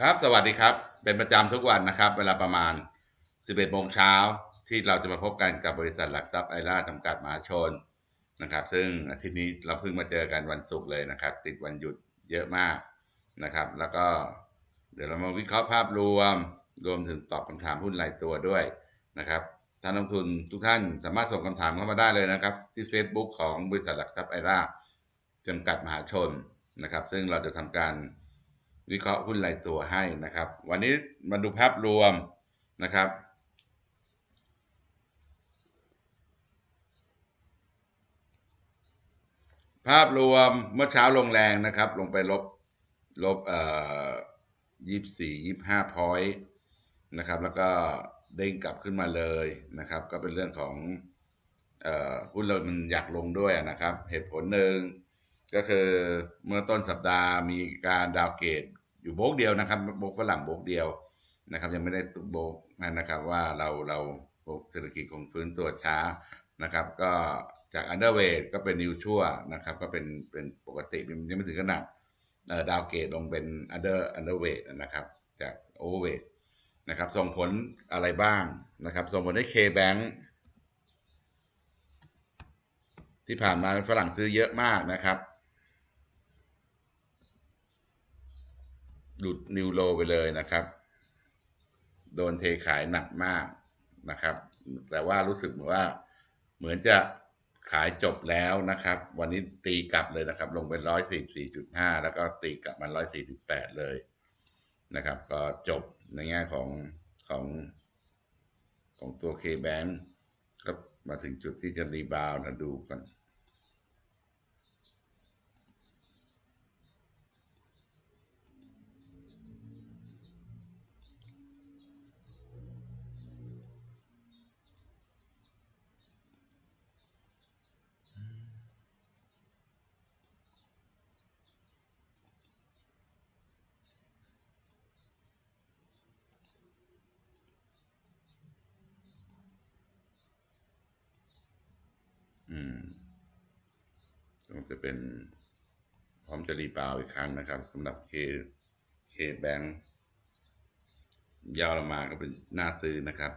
ครับ สวัสดีครับ เป็นประจำทุกวันนะครับ เวลาประมาณ 11โมงเช้าที่เราจะมาพบกันกับบริษัทหลักทรัพย์ไอร่าจำกัดมหาชนนะครับ ซึ่งอาทิตย์นี้เราเพิ่งมาเจอกันวันศุกร์เลยนะครับ ติดวันหยุดเยอะมากนะครับ แล้วก็เดี๋ยวเรามาวิเคราะห์ภาพรวม รวมถึงตอบคำถามหุ้นรายตัวด้วยนะครับท่านนักลงทุนทุกท่านสามารถส่งคำถามเข้ามาได้เลยนะครับ ที่ Facebook ของบริษัทหลักทรัพย์ไอร่าจำกัดมหาชนนะครับ ซึ่งเราจะทำการ วิเคราะห์หุ้นรายตัวให้นะครับ วันนี้มาดูภาพรวมนะครับ ภาพรวมเมื่อเช้าลงแรงนะครับ ลงไปลบลบเอ่อยี่สี่ยี่ห้าพอยต์นะครับ แล้วก็เด้งกลับขึ้นมาเลยนะครับ ก็เป็นเรื่องของเอ่อหุ้นเรามันอยากลงด้วยนะครับ เหตุผลหนึ่งก็คือเมื่อต้นสัปดาห์มีการดาวเกต อยู่โบกเดียวนะครับโบกฝรั่งโบกเดียวนะครับ ยังไม่ได้โบกนะครับ ว่าเราเราโบกเศรษฐกิจคงฟื้นตัวช้านะครับ ก็จากอันเดอร์เวทก็เป็นนิวชั่วนะครับ ก็เป็นเป็นปกติยังไม่ถึงขนาดดาวเกตลงเป็นอันเดอร์อันเดอร์เวทนะครับ จากโอเวอร์เวทนะครับ ส่งผลอะไรบ้างนะครับ ส่งผลให้ K-Bank ที่ผ่านมาฝรั่งซื้อเยอะมากนะครับ หลุดนิวโลไปเลยนะครับ โดนเทขายหนักมากนะครับ แต่ว่ารู้สึกเหมือนว่า เหมือนจะขายจบแล้วนะครับ วันนี้ตีกลับเลยนะครับ ลงไปร้อยสี่สี่จุดห้าแล้วก็ตีกลับมาร้อยสี่สิบแปดเลยนะครับ ก็จบในแง่ของของของตัวเคแบนก็มาถึงจุดที่จะรีบาวนะดูกัน คงจะเป็นพร้อมจะรีบาวอีกครั้งนะครับสำหรับเคเคแบงยาวลงมาก็เป็นหน้าซื้อนะครับ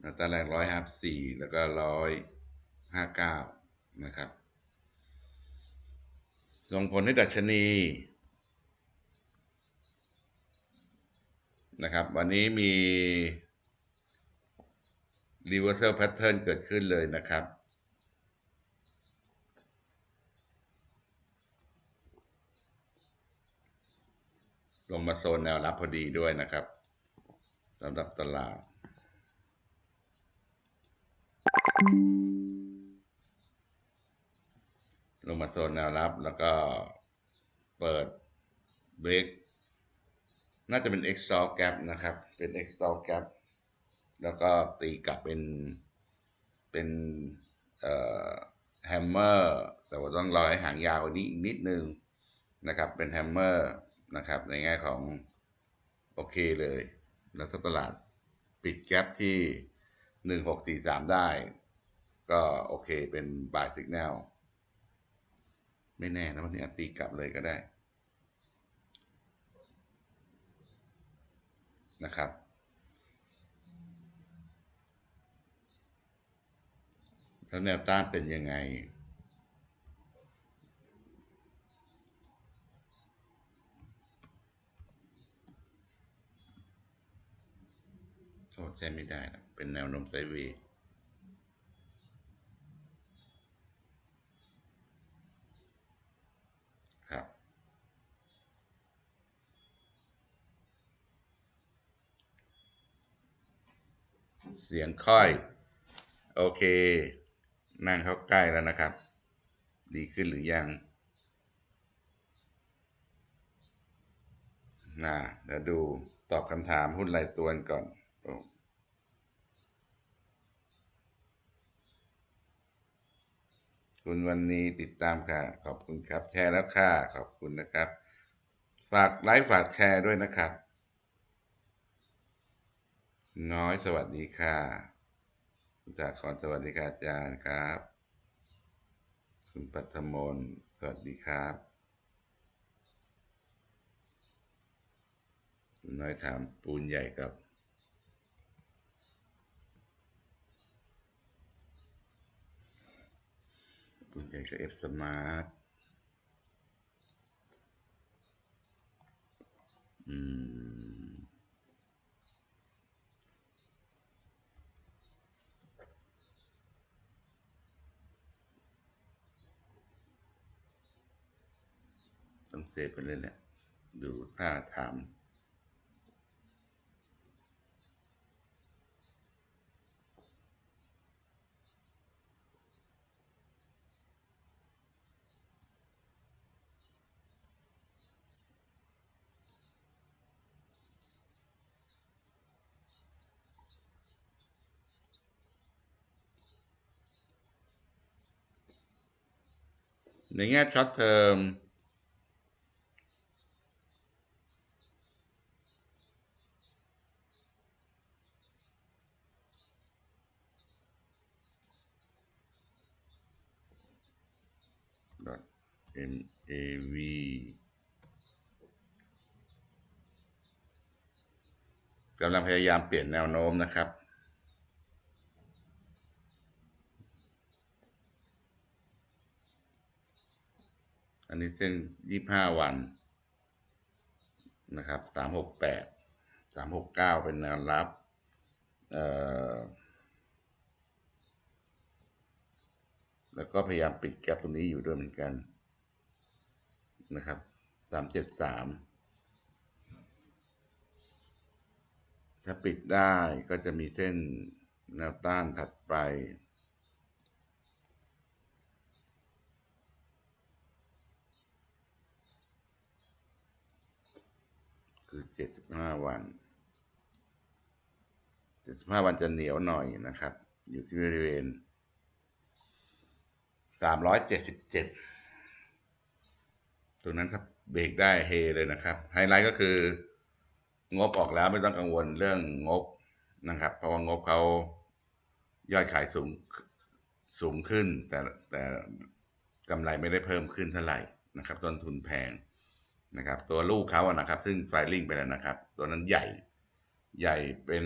หน้าตาแรกร้อยห้าสี่แล้วก็ร้อยห้าเก้านะครับ ส่งผลให้ดัชนีนะครับ วันนี้มี reversal pattern เกิดขึ้นเลยนะครับ ลงมาโซนแนวรับพอดีด้วยนะครับสำหรับตลาด ลงมาโซนแนวรับแล้วก็เปิดเบรกน่าจะเป็น extra gap นะครับ เป็น extra gap แล้วก็ตีกลับเป็นเป็นแฮมเมอร์แต่ว่าต้องรอให้หางยาวกว่านี้อีกนิดนึงนะครับ เป็นแฮมเมอร์ นะครับ ในแง่ของโอเคเลยแล้วตลาดปิดแกลบที่หนึ่งหกสี่สามได้ ก็โอเคเป็นบายสัญญาณไม่แน่นะวันนี้ตีกลับเลยก็ได้นะครับ แล้วแนวต้านเป็นยังไง โทษใช้ไม่ได้นะเป็นแนวนมไซเวย์ครับเสียงค่อย โอเค นั่งเข้าใกล้แล้วนะครับ ดีขึ้นหรือยังนะเดี๋ยวดูตอบคำถามหุ้นรายตัวก่อน คุณวันนี้ติดตามค่ะ ขอบคุณครับ แชร์แล้วค่ะ ขอบคุณนะครับ ฝากไลฟ์ฝากแชร์ด้วยนะครับ น้อยสวัสดีค่ะจากขอนสวัสดีค่ะอาจารย์ครับ คุณปัทมนสวัสดีครับ น้อยถามปูนใหญ่กับ ปูนใหญ่กับเอฟสมาร์ทอืม ต้องเซฟไปเลยแหละ ดูท่าถาม ในแง่ช็อตเทอม MAV กำลังพยายามเปลี่ยนแนวโน้มนะครับ อันนี้เส้นยี่ห้าวันนะครับสามหกแปดสามหกเก้าเป็นแนวรับเอ่อแล้วก็พยายามปิดแกลบตรงนี้อยู่ด้วยเหมือนกันนะครับสามเจ็ดสามถ้าปิดได้ก็จะมีเส้นแนวต้านถัดไป คือเจ็ดสิบห้าวันเจ็ดสิบห้าวันจะเหนียวหน่อยนะครับ อยู่ที่บริเวณสามร้อยเจ็ดสิบเจ็ดตรงนั้นถ้าเบรกได้เฮเลยนะครับ ไฮไลท์ก็คืองบออกแล้วไม่ต้องกังวลเรื่องงบนะครับ เพราะว่างบเขายอดขายสูงสูงขึ้น แต่แต่กำไรไม่ได้เพิ่มขึ้นเท่าไหร่นะครับ ต้นทุนแพง นะครับ ตัวลูกเขาอะนะครับ ซึ่งไฟลิ่งไปแล้วนะครับ ตัวนั้นใหญ่ใหญ่เป็น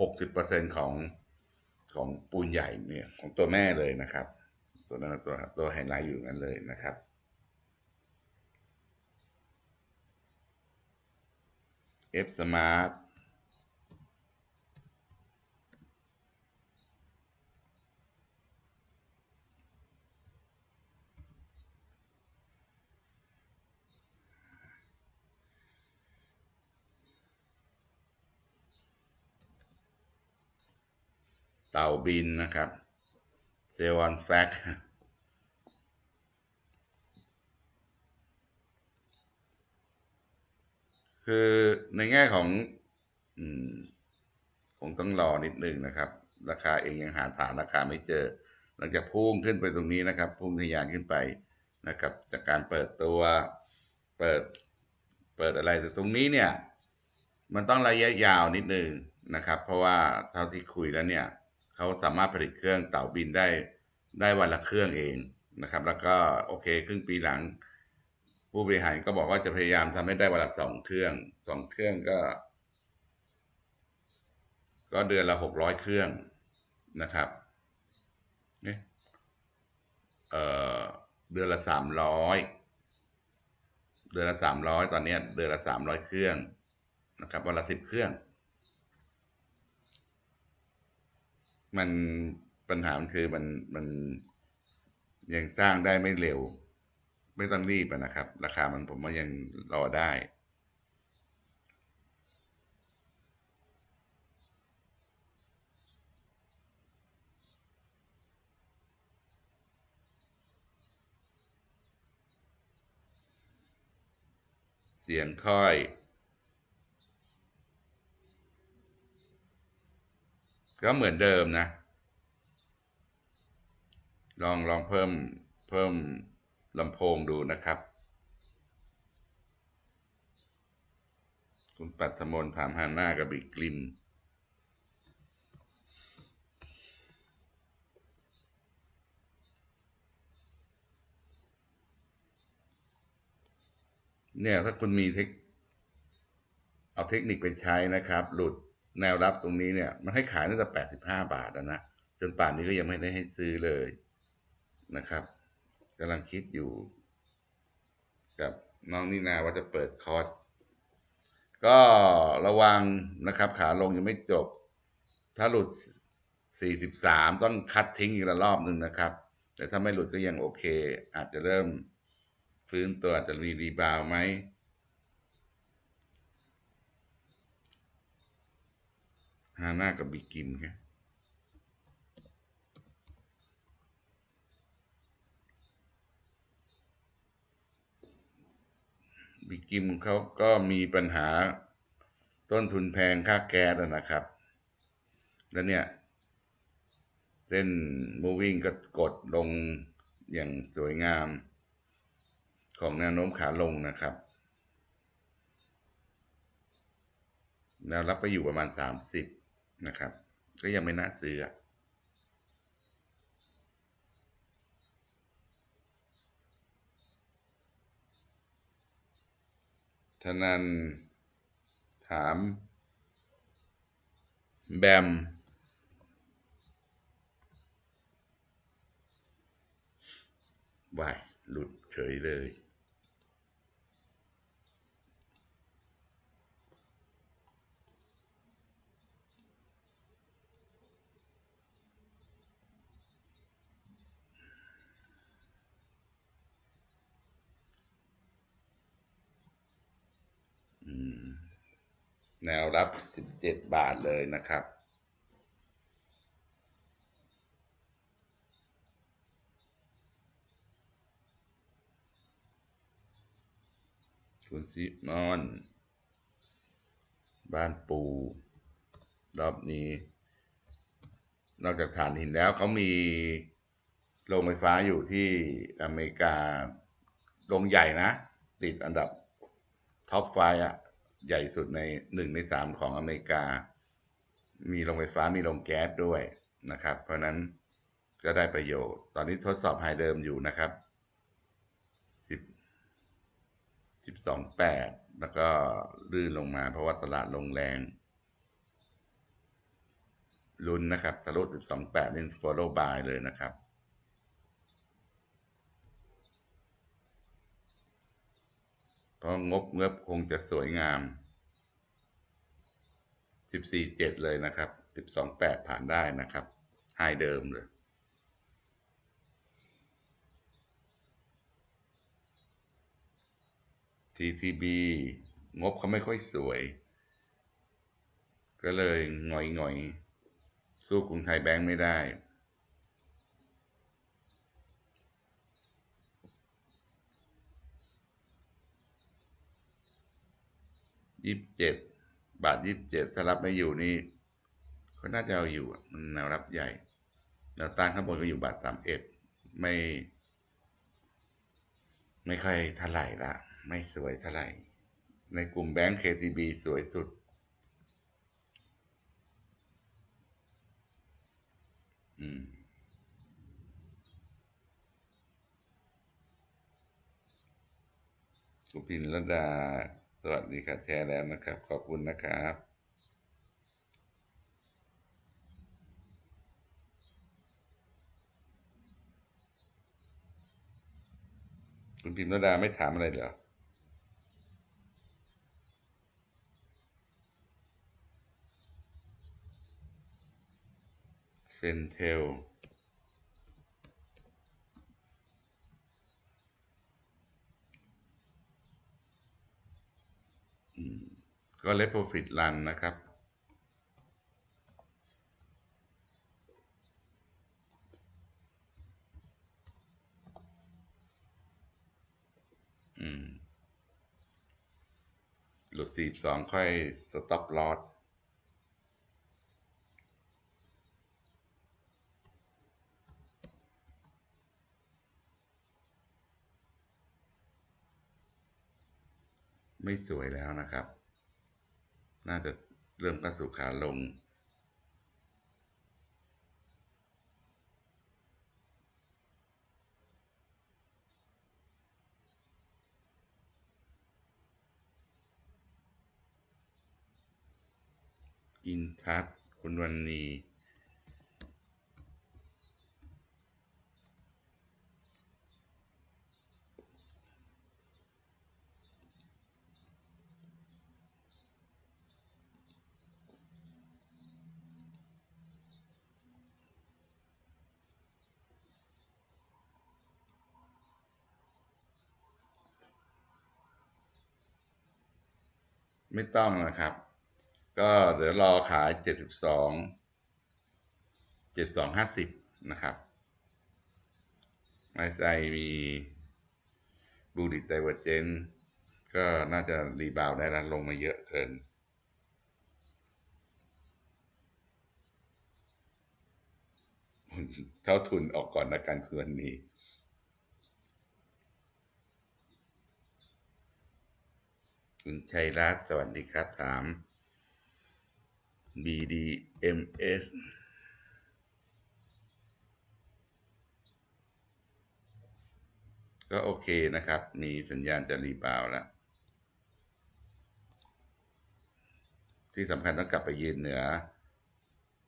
หกสิบเปอร์เซ็นของของปูนใหญ่เนี่ย ของตัวแม่เลยนะครับ ตัวนั้นตัวตัวไฮไลท์อยู่นั้นเลยนะครับเอฟสมาร์ท ต่าบินนะครับเซลอนแฟกคือในแง่ของอคงต้องรอนิดนึงนะครับ ราคาเองยังหาฐานราคาไม่เจอ หลังจากพุ่งขึ้นไปตรงนี้นะครับ พุ่งทะยานขึ้นไปนะครับ จากการเปิดตัวเปิดเปิดอะไรแต่ตรงนี้เนี่ย มันต้องระยะยาวนิดนึงนะครับ เพราะว่าเท่าที่คุยแล้วเนี่ย เขาสามารถผลิตเครื่องเต่าบินได้ได้วันละเครื่องเองนะครับ แล้วก็โอเคครึ่งปีหลัง ผู้บริหารก็บอกว่าจะพยายามทำให้ได้วันละสองเครื่องสองเครื่องก็ ก็เดือนละหกร้อยเครื่องนะครับเนี่ยเอ่อเดือนละสามร้อยเดือนละสามร้อยตอนนี้เดือนละสามร้อยเครื่องนะครับวันละสิบเครื่อง มันปัญหามันคือมันมันยังสร้างได้ไม่เร็ว ไม่ต้องรีบนะครับ ราคามันผมว่ายังรอได้ เสียงค่อย ก็เหมือนเดิมนะ ลองลองเพิ่มเพิ่มลำโพงดูนะครับ คุณปัทมนถามฮาน่ากับบิกกลิมเนี่ยถ้าคุณมีเทค เอาเทคนิคไปใช้นะครับ หลุด แนวรับตรงนี้เนี่ยมันให้ขายตั้งแต่แปดสิบห้าบาทแล้วนะจนป่านนี้ก็ยังไม่ได้ให้ซื้อเลยนะครับกำลังคิดอยู่ กับน้องนินาว่าจะเปิดคอร์สก็ระวังนะครับขาลงยังไม่จบ ถ้าหลุด 43 ต้องคัดทิ้งอีกระรอบหนึ่งนะครับ แต่ถ้าไม่หลุดก็ยังโอเค อาจจะเริ่มฟื้นตัวอาจจะมีรีบาวไหม ฮาน่ากับบิกิมครับบิกิมเขาก็มีปัญหาต้นทุนแพงค่าแก๊สนะครับ แล้วเนี่ย เส้น moving ก็กดลงอย่างสวยงามของแนวโน้มขาลงนะครับแนวรับไปอยู่ประมาณ 30 นะครับ ก็ยังไม่น่าซื้ออะทนันถาม แบมวายหลุดเฉยเลย แนวรับ 17 บาทเลยนะครับ คุณซิมอน บ้านปู รอบนี้ นอกจากฐานหินแล้วเขามีโรงไฟฟ้าอยู่ที่อเมริกา โรงใหญ่นะ ติดอันดับท็อปไฟอะ ใหญ่สุดในหนึ่งในสามของอเมริกา มีโรงไฟฟ้ามีโรงแก๊สด้วยนะครับ เพราะนั้นก็ได้ประโยชน์ ตอนนี้ทดสอบไฮเดิมอยู่นะครับสิบสิบสองแปดแล้วก็ลื่นลงมาเพราะว่าตลาดลงแรงลุ้นนะครับสรุปสิบสองแปดนี่ follow by เลยนะครับ เพราะงบเงือบคงจะสวยงาม 14.7 เลยนะครับ 12.8 ผ่านได้นะครับไฮเดิมเลย TTB งบเขาไม่ค่อยสวย ก็เลยหงอยหงอยๆ สู้กรุงไทยแบงค์ไม่ได้ ยี่สิบเจ็ดบาทยี่สิบเจ็ดถ้ารับไม่อยู่นี่ก็น่าจะเอาอยู่มันแนวรับใหญ่แนวต้านข้างบนก็อยู่บาทสามเอ็ดไม่ ไม่ค่อยเท่าไหร่ละไม่สวยเท่าไหร่ ในกลุ่มแบงก์ KTB สวยสุด อืมคุพินรดา สวัสดีค่ะแชร์แล้วนะครับ ขอบคุณนะครับคุณพิมรดาไม่ถามอะไรเหรอเซนเทล ก็เล t โปรฟิตลันนะครับอืมหลุดสี่สองค่อยสต็อปลอส ไม่สวยแล้วนะครับ น่าจะเริ่มเข้าสู่ขาลง อินทัศคุณวันนี ไม่ต้องนะครับ ก็เดี๋ยวรอขายเจ็ดสิบสองเจ็ดสองห้าสิบนะครับไอไซมีบูดิตไดเวอร์เจนก็น่าจะรีบาวได้แล้วลงมาเยอะเกินเท่าทุนออกก่อนนะการคืนนี้ คุณชัยรัตน์สวัสดีครับถาม BDMS ก็โอเคนะครับ มีสัญญาณจะรีบาวแล้ว ที่สำคัญต้องกลับไปยืนเหนือ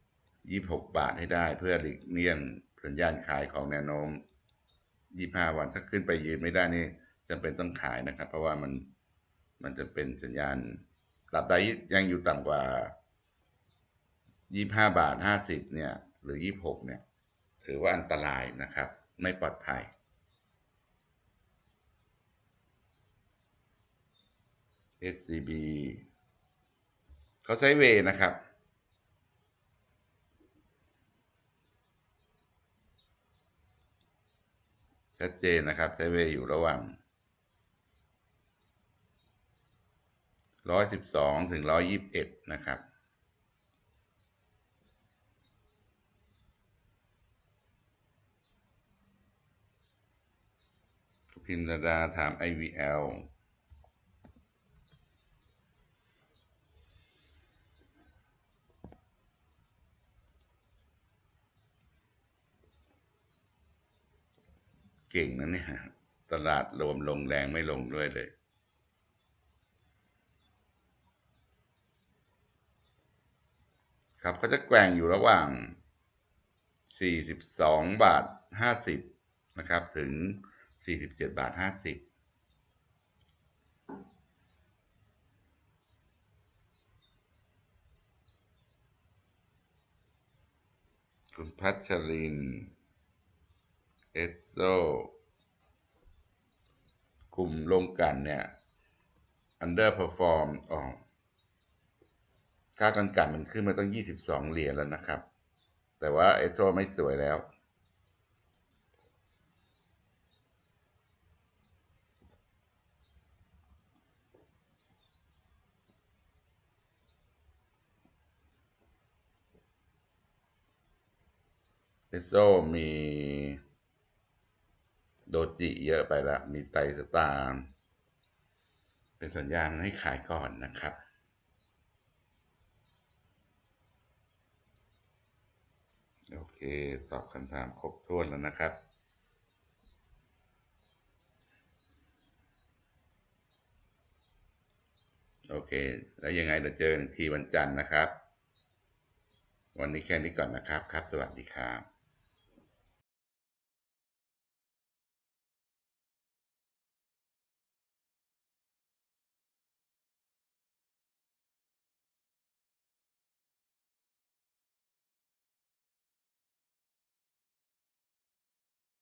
26 บาทให้ได้เพื่อหลีกเลี่ยงสัญญาณขายของแนวโน้ม 25 วันถ้าขึ้นไปยืนไม่ได้นี่จำเป็นต้องขายนะครับ เพราะว่ามัน มันจะเป็นสัญญาณตราบใดยังอยู่ต่ำกว่า 25 บาท 50 เนี่ย หรือ 26 เนี่ย ถือว่าอันตรายนะครับ ไม่ปลอดภัย SCB เขาใช้เวนะครับ ชัดเจนนะครับ ใช้เวอยู่ระหว่าง 112ถึง121นะครับ พิมพ์ดาถาม IVL เก่งนะเนี่ยตลาดรวมลงแรงไม่ลงด้วยเลย ครับ ก็จะแกว่งอยู่ระหว่าง 42 บาท 50 นะครับ ถึง 47 บาท 50คุณพัชริน เอสโซ กลุ่มลงกันเนี่ย underperform อ๋อ ค่ากันกันมันขึ้นมาต้อง22เหรียญแล้วนะครับ แต่ว่าเอสโซไม่สวยแล้ว เอสโซมีโดจิเยอะไปละ มีไตสตาร์เป็นสัญญาณให้ขายก่อนนะครับ โอเค ตอบคำถามครบถ้วนแล้วนะครับ โอเค แล้วยังไงเราเจอกันทีวันจันทร์นะครับ วันนี้แค่นี้ก่อนนะครับครับ สวัสดีครับ